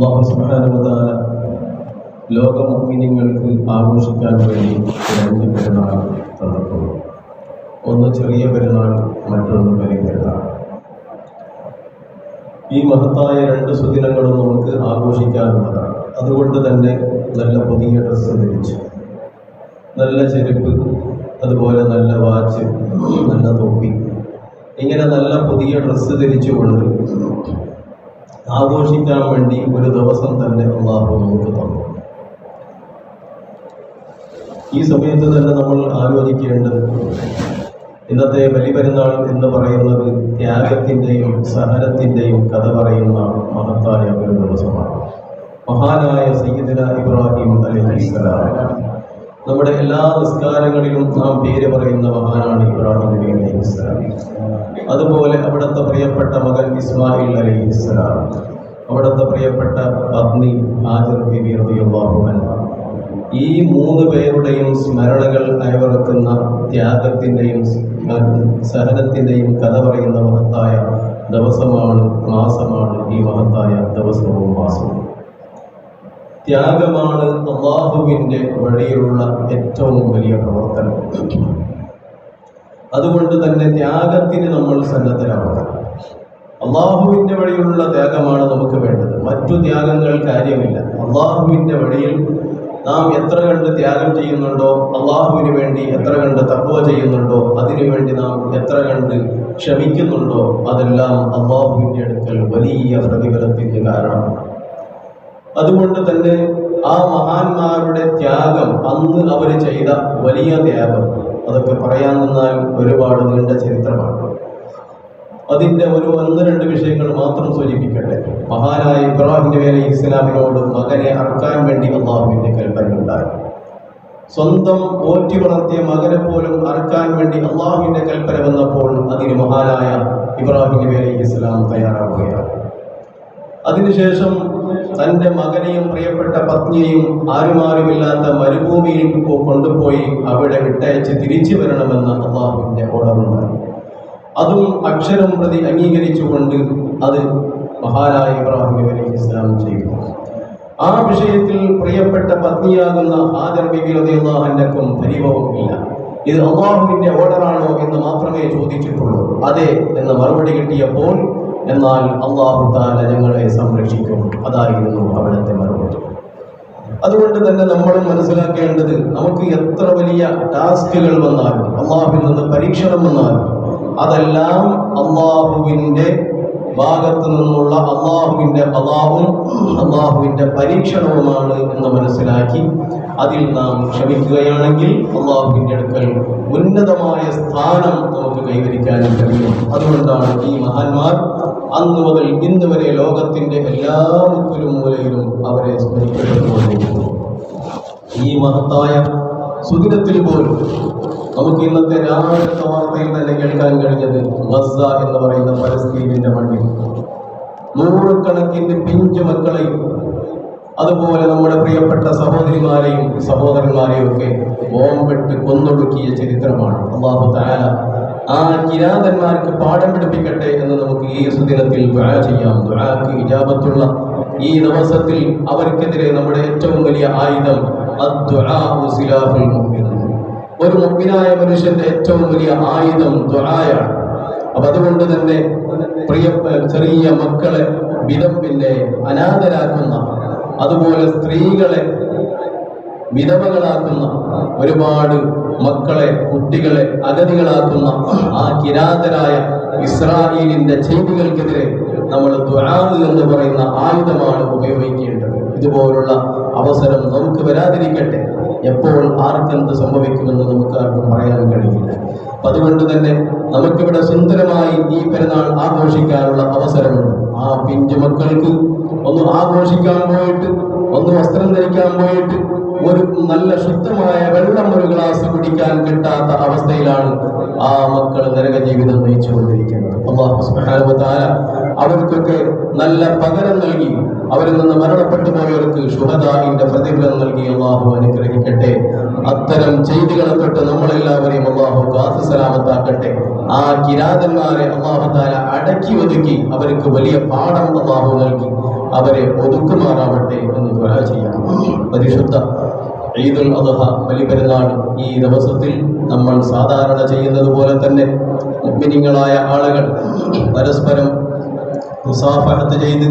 അള്ളാഹു സുബ്ഹാനഹു വ തആല ലോക മുഅ്മിനീങ്ങൾക്ക് ആഘോഷിക്കാൻ വേണ്ടി രണ്ട് പെരുന്നാൾ തന്നിട്ടുണ്ട് ഒന്ന് ചെറിയ പെരുന്നാൾ മറ്റൊന്ന് വലിയ പെരുന്നാൾ. ഈ മഹത്തായ രണ്ട് സുദിനങ്ങളും നമുക്ക് ആഘോഷിക്കാനുള്ളതാണ്. അതുകൊണ്ട് തന്നെ നല്ല പുതിയ ഡ്രസ്സ് ധരിച്ച് നല്ല ചെരുപ്പ് അതുപോലെ നല്ല വാച്ച് നല്ല തൊപ്പി ഇങ്ങനെ നല്ല പുതിയ ഡ്രസ്സ് ധരിച്ചുകൊണ്ട് ആഘോഷിക്കാൻ വേണ്ടി ഒരു ദിവസം തന്നെ അള്ളാഹു നമുക്ക് തന്നു. ഈ സമയത്ത് തന്നെ നമ്മൾ ആലോചിക്കേണ്ടത് ഇന്നത്തെ ബലിപെരുന്നാൾ എന്ന് പറയുന്നത് ത്യാഗത്തിന്റെയും സഹനത്തിന്റെയും കഥ പറയുന്ന മഹത്തായ ഒരു ദിവസമാണ്. മഹാനായ സയ്യിദിന ഇബ്രാഹിം അലൈഹിസ്സലാം. നമ്മുടെ എല്ലാ നിസ്കാരങ്ങളിലും നാം പേര് പറയുന്ന മഹാനാണ് ഇബ്രാഹിം നബി അലൈഹിസ്സലാം അതുപോലെ അവിടുത്തെ പ്രിയപ്പെട്ട മകൻ ഇസ്മായിൽ അലൈഹിസ്സലാം അവിടുത്തെ പ്രിയപ്പെട്ട പത്നി ഹാജർ ബിബി ഈ മൂന്ന് പേരുടെയും സ്മരണകൾ അയവിറക്കുന്ന ത്യാഗത്തിന്റെയും സഹനത്തിന്റെയും കഥ പറയുന്ന മഹത്തായ ദിവസമാണ് മാസമാണ് ഈ മഹത്തായ ദിവസവും മാസവും. ത്യാഗമാണ് അള്ളാഹുവിന്റെ വഴിയിലുള്ള ഏറ്റവും വലിയ പ്രവർത്തനം. അതുകൊണ്ട് തന്നെ ത്യാഗത്തിന് നമ്മൾ സന്നദ്ധരാകണം അള്ളാഹുവിന്റെ വഴിയിലുള്ള ത്യാഗമാണ് നമുക്ക് വേണ്ടത്. മറ്റു ത്യാഗങ്ങൾ കാര്യമില്ല. അള്ളാഹുവിന്റെ വഴിയിൽ നാം എത്ര കണ്ട് ത്യാഗം ചെയ്യുന്നുണ്ടോ അള്ളാഹുവിന് വേണ്ടി എത്ര കണ്ട് തപ്പുവ ചെയ്യുന്നുണ്ടോ അതിനുവേണ്ടി നാം എത്ര കണ്ട് ക്ഷമിക്കുന്നുണ്ടോ അതെല്ലാം അള്ളാഹുവിന്റെ അടുക്കൽ വലിയ പ്രതിഫലത്തിന് കാരണമാണ്. അതുകൊണ്ട് തന്നെ ആ മഹാന്മാരുടെ ത്യാഗം അന്ന് അവർ ചെയ്ത വലിയ ത്യാഗം. അതൊക്കെ പറയാൻ നിന്നാൽ ഒരുപാട് നീണ്ട ചരിത്രമാണ്. അതിന്റെ ഒരു ഒന്ന് രണ്ട് വിഷയങ്ങൾ മാത്രം സൂചിപ്പിക്കട്ടെ. മഹാനായ ഇബ്രാഹിം നബി ഇസ്ലാമിനോട് മകനെ അറക്കാൻ വേണ്ടി അള്ളാഹുവിന്റെ കൽപ്പനയുണ്ടായി. സ്വന്തം പോറ്റി വളർത്തിയ മകനെ പോലും അറക്കാൻ വേണ്ടി അള്ളാഹുവിന്റെ കൽപ്പന വന്നപ്പോൾ അതിന് മഹാനായ ഇബ്രാഹിം നബി ഇസ്ലാം തയ്യാറാവുകയാണ്. അതിനുശേഷം തന്റെ മകനെയും പ്രിയപ്പെട്ട പത്നിയെയും ആരുമാരുമില്ലാത്ത മരുഭൂമിയിൽ കൊണ്ടുപോയി അവിടെ വിട്ടയച്ച് തിരിച്ചു വരണമെന്ന് അള്ളാഹുവിന്റെ ഓർഡറുണ്ടായി അതും അക്ഷരം പ്രതി അംഗീകരിച്ചുകൊണ്ട് അത് മഹാനായ ഇബ്രാഹിം ഇസ്ലാം ചെയ്തു. ആ വിഷയത്തിൽ പ്രിയപ്പെട്ട പത്നിയാകുന്ന ഹാജർ ബിബി റളിയല്ലാഹുവിനക്കും പരിഭവമില്ല ഇത് അള്ളാഹുവിന്റെ ഓർഡറാണോ എന്ന് മാത്രമേ ചോദിച്ചിട്ടുള്ളൂ. അതെ എന്ന മറുപടി കിട്ടിയപ്പോൾ എന്നാൽ അള്ളാഹു താല ഞങ്ങളെ സംരക്ഷിക്കും. അതായിരുന്നു അവിടുത്തെ മറുപടി. അതുകൊണ്ട് തന്നെ നമ്മളും മനസ്സിലാക്കേണ്ടത് നമുക്ക് എത്ര വലിയ ടാസ്കുകൾ വന്നാലും അള്ളാഹുവിൽ നിന്ന് പരീക്ഷണം വന്നാലും അതെല്ലാം അള്ളാഹുവിന്റെ ഭാഗത്ത് നിന്നുള്ള അള്ളാഹുവിന്റെ അള്ളാഹും അള്ളാഹുവിന്റെ പരീക്ഷണവുമാണ് എന്ന് മനസ്സിലാക്കി അതിൽ നാം ക്ഷമിക്കുകയാണെങ്കിൽ അള്ളാഹുവിന്റെ അടുക്കൽ ഉന്നതമായ സ്ഥാനം നമുക്ക് കൈവരിക്കാനും കഴിയും. അതുകൊണ്ടാണ് ഈ മഹാന്മാർ അന്ന് മുതൽ ഇന്ന് വരെ ലോകത്തിന്റെ എല്ലാ മുക്കിലും മൂലയിലും അവരെ സ്മരിക്കപ്പെട്ടുകൊണ്ടിരിക്കുന്നു. ഈ മഹത്തായ സുദിനത്തിൽ പോലും നമുക്ക് ഇന്നത്തെ രാവിലത്തെ വാർത്തയിൽ തന്നെ കേൾക്കാൻ കഴിഞ്ഞത് ഗസ എന്ന് പറയുന്ന പലസ്തീനിന്റെ മണ്ണിൽ. നൂറുകണക്കിന് പിഞ്ചു മക്കളെയും അതുപോലെ നമ്മുടെ പ്രിയപ്പെട്ട സഹോദരിമാരെയും സഹോദരന്മാരെയും ഒക്കെ ബോംബെട്ട് കൊന്നൊടുക്കിയ ചരിത്രമാണ്. അള്ളാഹു താല ആ കിരാതന്മാർക്ക് പാഠം പഠിപ്പിക്കട്ടെ എന്ന് നമുക്ക് ഈ സുദിനത്തിൽ ദുആ ചെയ്യാം. ദുആക്ക് ഇജാബത്തുള്ള ഈ ദിവസത്തിൽ അവർക്കെതിരെ നമ്മുടെ ഏറ്റവും വലിയ ആയുധം ഒരു മുമ്പിനായ മനുഷ്യന്റെ ഏറ്റവും വലിയ ആയുധം ദുആയാണ്. അപ്പൊ അതുകൊണ്ട് തന്നെ പ്രിയ ചെറിയ മക്കളെ വിധപ്പിന്റെ അനാഥരാക്കുന്ന അതുപോലെ സ്ത്രീകളെ വിധവകളാക്കുന്ന ഒരുപാട് മക്കളെ കുട്ടികളെ അഗതികളാക്കുന്ന ആ കിരാതരായ ഇസ്രായേലിന്റെ ചെയ്തികൾക്കെതിരെ നമ്മൾ ദുആ എന്ന് പറയുന്ന ആയുധമാണ് ഉപയോഗിക്കേണ്ടത്. ഇതുപോലുള്ള അവസരം നമുക്ക് വരാതിരിക്കട്ടെ. എപ്പോൾ ആർക്കെന്ത് സംഭവിക്കുമെന്ന് നമുക്ക് ആർക്കും പറയാൻ കഴിയില്ല. അപ്പൊ അതുകൊണ്ട് തന്നെ നമുക്കിവിടെ സുന്ദരമായി ഈ പെരുന്നാൾ ആഘോഷിക്കാനുള്ള അവസരമുണ്ട്. ആ പിഞ്ചു മക്കൾക്ക് ഒന്ന് ആഘോഷിക്കാൻ പോയിട്ട് ഒന്ന് വസ്ത്രം ധരിക്കാൻ പോയിട്ട് ഒരു നല്ല ശുദ്ധമായ വെള്ളം ഒരു ഗ്ലാസ് കുടിക്കാൻ കിട്ടാത്ത അവസ്ഥയിലാണ് ആ മക്കൾ നരക ജീവിതം നയിച്ചുകൊണ്ടിരിക്കുന്നത്. അള്ളാഹു സുബ്ഹാനഹു വ തആല അവർക്കൊക്കെ നല്ല പകരം നൽകി അവരിൽ നിന്ന് മരണപ്പെട്ടു പോയവർക്ക് ഷുഹദാഹിന്റെ പ്രതിഫലം നൽകി. അള്ളാഹു അനുഗ്രഹിക്കട്ടെ. അത്തരം ചെയ്തികളെ തൊട്ട് നമ്മളെല്ലാവരെയും അള്ളാഹു കാത്തു സലാമത്താക്കട്ടെ. ആ കിരാതന്മാരെ അള്ളാഹു താല അടക്കി ഒതുക്കി അവർക്ക് വലിയ പാഠം അള്ളാഹു നൽകി. അവരെ ഒതുക്കുമാറാവട്ടെ എന്ന് പറയാ ചെയ്യാം. പരിശുദ്ധ ഈദുൽ അദ്ഹ ബലിപെരുന്നാൾ ഈ ദിവസത്തിൽ നമ്മൾ സാധാരണ ചെയ്യുന്നത് പോലെ തന്നെ മുഗ്മിനിങ്ങളായ ആളുകൾ പരസ്പരം മുസാഫഹത്ത് ചെയ്ത്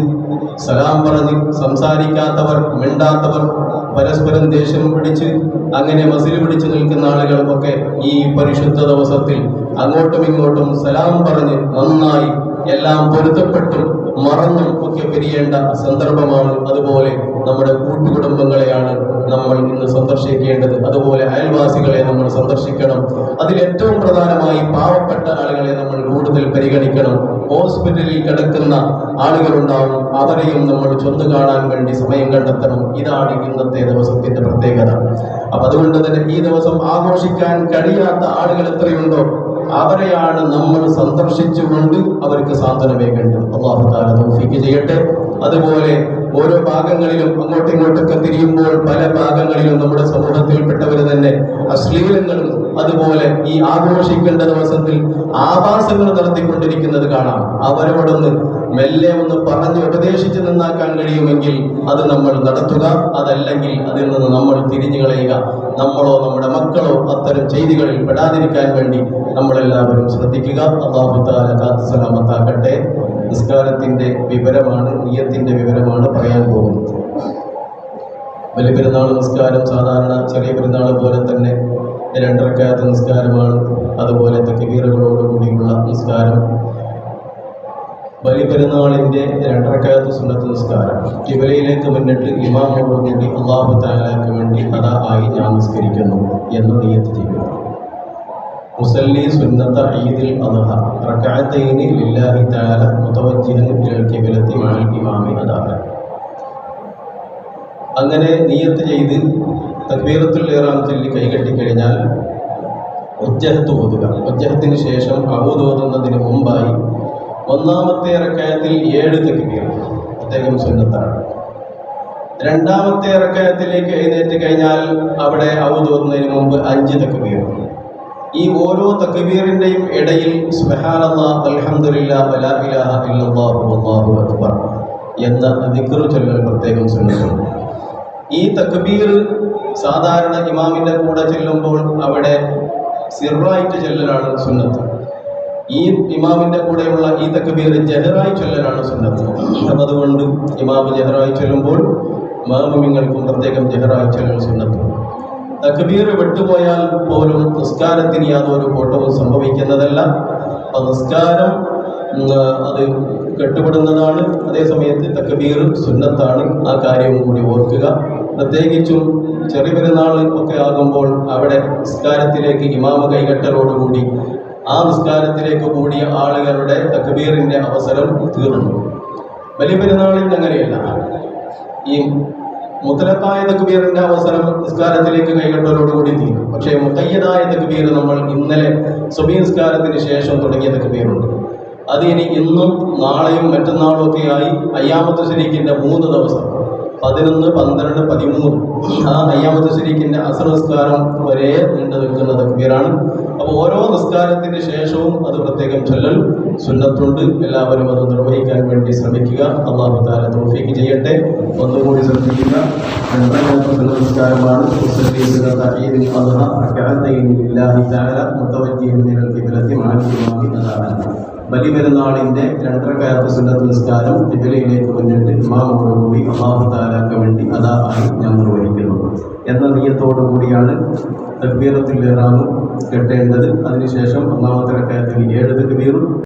സലാം പറഞ്ഞ് സംസാരിക്കാത്തവർ മിണ്ടാത്തവർ പരസ്പരം ദേഷ്യം പിടിച്ച് അങ്ങനെ മസിൽ പിടിച്ച് നിൽക്കുന്ന ആളുകൾക്കൊക്കെ ഈ പരിശുദ്ധ ദിവസത്തിൽ അങ്ങോട്ടും ഇങ്ങോട്ടും സലാം പറഞ്ഞ് നന്നായി എല്ലാം പൊരുത്തപ്പെട്ടും മറന്നും ഒക്കെ പിരിയേണ്ട സന്ദർഭമാണ് അതുപോലെ നമ്മുടെ കൂട്ടുകുടുംബങ്ങളെയാണ് നമ്മൾ ഇന്ന് സന്ദർശിക്കേണ്ടത്. അതുപോലെ അയൽവാസികളെ നമ്മൾ സന്ദർശിക്കണം. അതിൽ ഏറ്റവും പ്രധാനമായി പാവപ്പെട്ട ആളുകളെ നമ്മൾ കൂടുതൽ പരിഗണിക്കണം. ഹോസ്പിറ്റലിൽ കിടക്കുന്ന ആളുകളുണ്ടാവും അവരെയും നമ്മൾ ചൊന്നു കാണാൻ വേണ്ടി സമയം കണ്ടെത്തണം. ഇതാണ് ഇന്നത്തെ ദിവസത്തിന്റെ പ്രത്യേകത. അപ്പൊ അതുകൊണ്ട് തന്നെ ഈ ദിവസം ആഘോഷിക്കാൻ കഴിയാത്ത ആളുകൾ എത്രയുണ്ടോ? അവരെയാണ് നമ്മൾ സന്ദർശിച്ചുകൊണ്ട് അവർക്ക് സാന്ത്വനമേകേണ്ടത് അള്ളാഹു താല തോഫിക്ക് ചെയ്യട്ടെ. അതുപോലെ ഓരോ ഭാഗങ്ങളിലും അങ്ങോട്ടും ഇങ്ങോട്ടൊക്കെ തിരിയുമ്പോൾ പല ഭാഗങ്ങളിലും നമ്മുടെ സമൂഹത്തിൽപ്പെട്ടവർ തന്നെ അശ്ലീലങ്ങളും അതുപോലെ ഈ ആഘോഷിക്കേണ്ട ദിവസത്തിൽ ആഭാസങ്ങൾ നടത്തിക്കൊണ്ടിരിക്കുന്നത് കാണാം. അവരോടൊന്ന് മെല്ലെ ഒന്ന് പറഞ്ഞ് ഉപദേശിച്ച് നന്നാക്കാൻ കഴിയുമെങ്കിൽ അത് നമ്മൾ നടത്തുക. അതല്ലെങ്കിൽ അതിൽ നിന്ന് നമ്മൾ തിരിഞ്ഞു കളയുക. നമ്മളോ നമ്മുടെ മക്കളോ അത്തരം ചെയ്തികളിൽ പെടാതിരിക്കാൻ വേണ്ടി നമ്മളെല്ലാവരും ശ്രദ്ധിക്കുക. അള്ളാഹു താല കാത്തു നിസ്കാരത്തിന്റെ വിവരമാണ് നീയത്തിന്റെ വിവരമാണ് പറയാൻ പോകുന്നത്. വലിയ പെരുന്നാൾ നിസ്കാരം സാധാരണ ചെറിയ പെരുന്നാൾ പോലെ തന്നെ രണ്ടരക്കാത്ത നിസ്കാരമാണ്. അതുപോലെ തെക്കുവീറുകളോടുകൂടിയുള്ള നിസ്കാരം. വലിയ പെരുന്നാളിന്റെ രണ്ടരക്കാത്ത സുന്നത്ത് നിസ്കാരം. കിബലയിലേക്ക് മുന്നിട്ട് ഇമാമോടുകൂടി അള്ളാഹു താലാക്ക് വേണ്ടി അതാ ആയി ഞാൻ നിസ്കരിക്കുന്നു എന്ന് നീയത്ത് ചെയ്യുക മുസല്ലി സുന്നത്ത ഈദിൽ അദഹ. റക്കാത്തൈനി ലില്ലാഹി താല മുതവജ്ജിഹൻ കിബലത്തി മാൽ ഇമാമി അദാഹ അങ്ങനെ നിയത്ത് ചെയ്ത് തക്ബീറത്തുൽ ഇറാം ചൊല്ലി കൈകെട്ടിക്കഴിഞ്ഞാൽ ഉജ്ജഹത്ത് ഓതുക. ഉജ്ജഹത്തിന് ശേഷം അഹൂദ് ഓതുന്നതിന് മുമ്പായി ഒന്നാമത്തെ ഇറക്കയത്തിൽ ഏഴ് തക്ബീർ അദ്ദേഹം സുന്നത്താണ്. രണ്ടാമത്തെ ഇറക്കയത്തിലേക്ക് എഴുന്നേറ്റ് കഴിഞ്ഞാൽ അവിടെ അവ തോന്നുന്നതിന് മുമ്പ് അഞ്ച് തെക്കുകയാണ് ഈ ഓരോ തക്ബീറിന്റെയും ഇടയിൽ എന്ന ദിക്ർ ചൊല്ലൽ പ്രത്യേകം സുന്നത്തുണ്ട്. ഈ തക്ബീർ സാധാരണ ഇമാമിന്റെ കൂടെ ചെല്ലുമ്പോൾ അവിടെ സിറായിട്ട് ചെല്ലലാണ് സുന്നത്ത്. ഈ ഇമാമിന്റെ കൂടെയുള്ള ഈ തക്ബീർ ജഹറായി ചൊല്ലലാണ് സുന്നത്ത്. അതുകൊണ്ട് ഇമാമ് ജഹറായി ചൊല്ലുമ്പോൾ മാമുമിങ്ങൾക്കും പ്രത്യേകം ജഹറായി ചൊല്ലൽ സുന്നത്ത്. തക്ബീർ വിട്ടുപോയാൽ പോലും നിസ്കാരത്തിന് യാതൊരു കോട്ടവും സംഭവിക്കുന്നതല്ല. അപ്പം നിസ്കാരം അത് കെട്ടുപെടുന്നതാണ്. അതേസമയത്ത് തക്ബീർ സുന്നത്താണ്. ആ കാര്യവും കൂടി ഓർക്കുക. പ്രത്യേകിച്ചും ചെറിയ പെരുന്നാൾ ഒക്കെ ആകുമ്പോൾ അവിടെ നിസ്കാരത്തിലേക്ക് ഇമാമ കൈകെട്ടലോടുകൂടി ആ നിസ്കാരത്തിലേക്ക് കൂടിയ ആളുകളുടെ തക്ബീറിന്റെ അവസരം തീർന്നു. വലിയ പെരുന്നാളിൽ അങ്ങനെയല്ല. ഈ മുത്തലത്തായ തക്ബീറിന്റെ അവസരം നിസ്കാരത്തിലേക്ക് കൈകെട്ടലോടുകൂടി തീരും പക്ഷേ മുത്തയ്യതായ തക്ബീർ നമ്മൾ ഇന്നലെ സ്വമീ നിസ്കാരത്തിന് ശേഷം തുടങ്ങിയ തക്ബീറുണ്ട്. അത് ഇനി ഇന്നും നാളെയും മറ്റന്നാളും ഒക്കെയായി അയ്യാമത്ത് ശരീഖിന്റെ മൂന്ന് ദിവസം പതിനൊന്ന് പന്ത്രണ്ട് പതിമൂന്ന് ആ അയ്യാമത്ത് ശരീഖിന്റെ അസർ നിസ്കാരം വരെ നീണ്ടു നിൽക്കുന്ന തക്ബീറാണ്. ഓരോ നിസ്കാരത്തിന് ശേഷവും അത് പ്രത്യേകം ചൊല്ലൽ. സുന്നത്തുണ്ട്. എല്ലാവരും അത് നിർവഹിക്കാൻ വേണ്ടി ശ്രമിക്കുക. അള്ളാഹു താല തോഫിക്ക് ചെയ്യട്ടെ. ഒന്നുകൂടി ശ്രദ്ധിക്കുക. നമസ്കാരമാണ് സുന്നത്ത് നിസ്കാരമാണ്. മുസ്ലിം സുന്നത്ത് ഈദിൽ അദ്ഹ ലില്ലാഹി തആല മുതവജ്ജിഹൻ ഇലൽ ഖിബ്ലത്തി മഅൽ ഇമാമി അദാഅൻ ബലി പെരുന്നാളിന്റെ രണ്ടരക്കാലത്ത് സുന്നത്ത് നിസ്കാരം ഇതിലേക്ക് മുന്നിട്ട് ഇമാമോടുകൂടി അള്ളാഹു താലാക്ക് വേണ്ടി അതാ ആയി ഞാൻ നിർവഹിക്കുന്നു എന്ന നീയത്തോടു കൂടിയാണ് തക്ബീറത്തിൽ ഇറാമും കെട്ടേണ്ടത്. അതിനുശേഷം ഒന്നാമത്തെ റക്കായത്തിൽ ഏഴ് തക്ബീറും